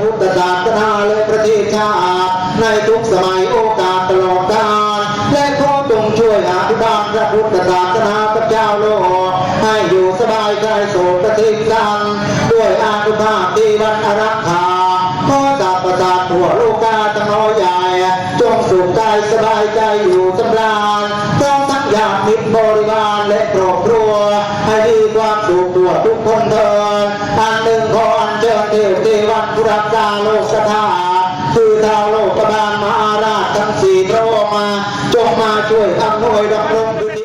พุทธศาสนาและประเทศชาติในทุกสมัยโอกาสตลอดกาลและขอจงช่วยอภิบาลพระพุทธศาสนาพระเจ้าโลกให้อยู่สบายใจโศกประทิกันด้วยอานุภาพที่วันอารักขาขอสาประสาททั่วโลกาทั้งน้อยใหญ่ จงสุขกายสบายใจอยู่สำราญพร้อมทั้งญาติมิตรบริวารและครอบครัว ให้มีความสุขทั่วทุกคนเถอ มาช่วยอำนวยดำรงพิธี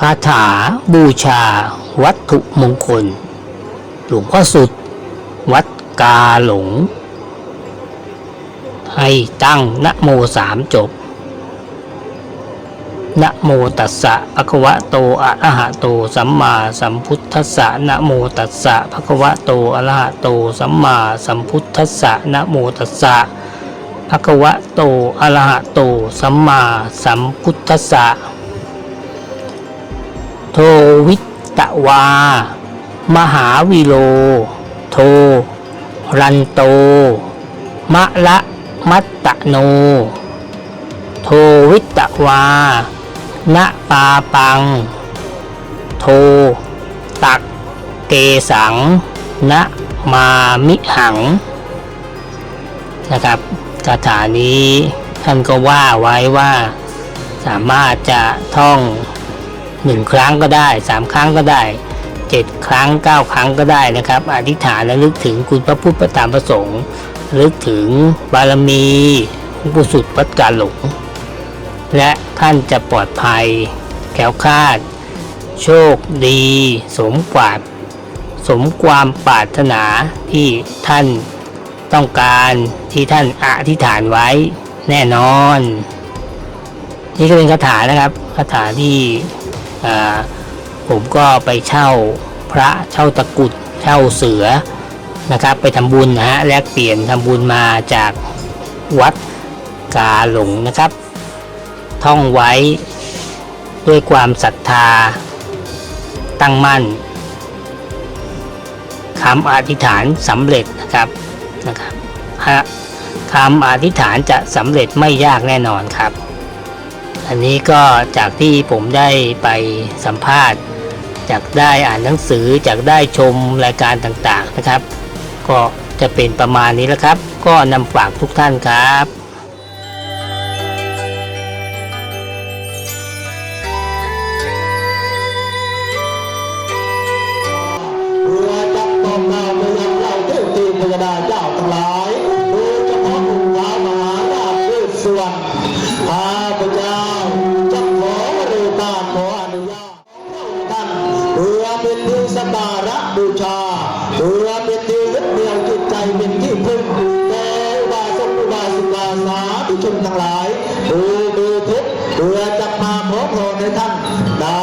คาถาบูชา วัตถุมงคล หลวงพ่อสุด วัดกาหลง ให้ตั้งนะโมสามจบนะโมตัสสะภะคะวะโตอะระหะโต สัมมาสัมพุทธัสสะนะโมตัสสะภะคะวะโตอะระหะโต สัมมาสัมพุทธัสสะนะโมตัสสะภะคะวะโตอะระหะโต สัมมาสัมพุทธัสสะโทวิตตวา มหาวิโล โท รันโต มะละ มัตตโน โทวิตวาณปาปัง โท ตัก เกสังณมามิหัง นะครับคาถานี้ท่านก็ว่าไว้ว่า สามารถจะท่องหนึ่งครั้งก็ได้สามครั้งก็ได้เจ็ดครั้งเก้าครั้งก็ได้นะครับ อธิษฐานและลึกถึงคุณพระพุทธพระธรรมพระสงฆ์ ลึกถึงบารมีหลวงปู่สุดวัดกาหลง และท่านจะปลอดภัยแคล้วคาด โชคดี สมกวาดสมความปรารถนาที่ท่านต้องการที่ท่านอธิษฐานไว้แน่นอน นี่ก็เป็นคาถานะครับคาถาที่ผมก็ไปเช่าพระเช่าตะกุดเช่าเสือ นะครับ ไปทำบุญนะฮะแลกเปลี่ยนทำบุญมาจากวัดกาหลงนะครับ ท่องไว้ด้วยความศรัทธา ตั้งมั่นคำอธิษฐานสำเร็จนะครับนะครับคำอธิษฐานจะสำเร็จไม่ยากแน่นอนครับ อันนี้ก็จากที่ผมได้ไปสัมภาษณ์ จากได้อ่านหนังสือจากได้ชมรายการต่างๆนะครับ ก็จะเป็นประมาณนี้แล้วครับ ก็นำฝากทุกท่านครับ ชนทั้งหลายดูดูทุกข์เพื่อจะมาขอพรให้ท่านได้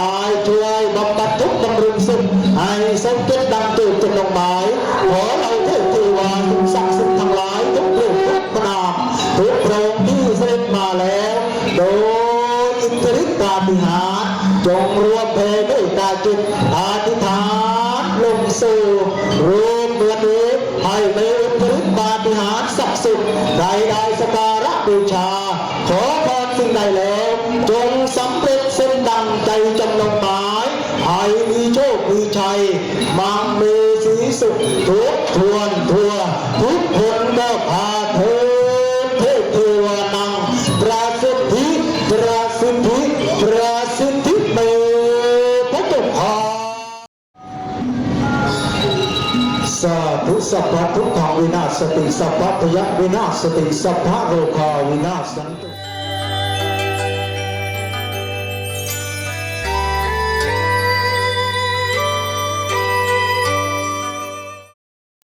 ช่วยบำบัดทุกข์บำรุงสุขให้สมเด็จดังจูดจนลงหมายขอเราเทพเทวาทุกศักดิ์สิทธิ์ทั้งหลายทุกรูปทุกพนามทุกพระองค์ที่เสด็จมาแล้ว โดยอิทธิฤทธิปาฏิหาริย์จงรวม จจำนงหมายให้มีโชคมีชัยมังมีสีสุขทุกทวนทัวทุกคนก็พาเทินเทพเทวนังประสิทธิประสิทธิประสิทธิเมพระเจ้าสาธุสัพพะทุกขังวินาศสติสัพพะพยะวินาศสติสัพพะโรคาวินาศสันตุ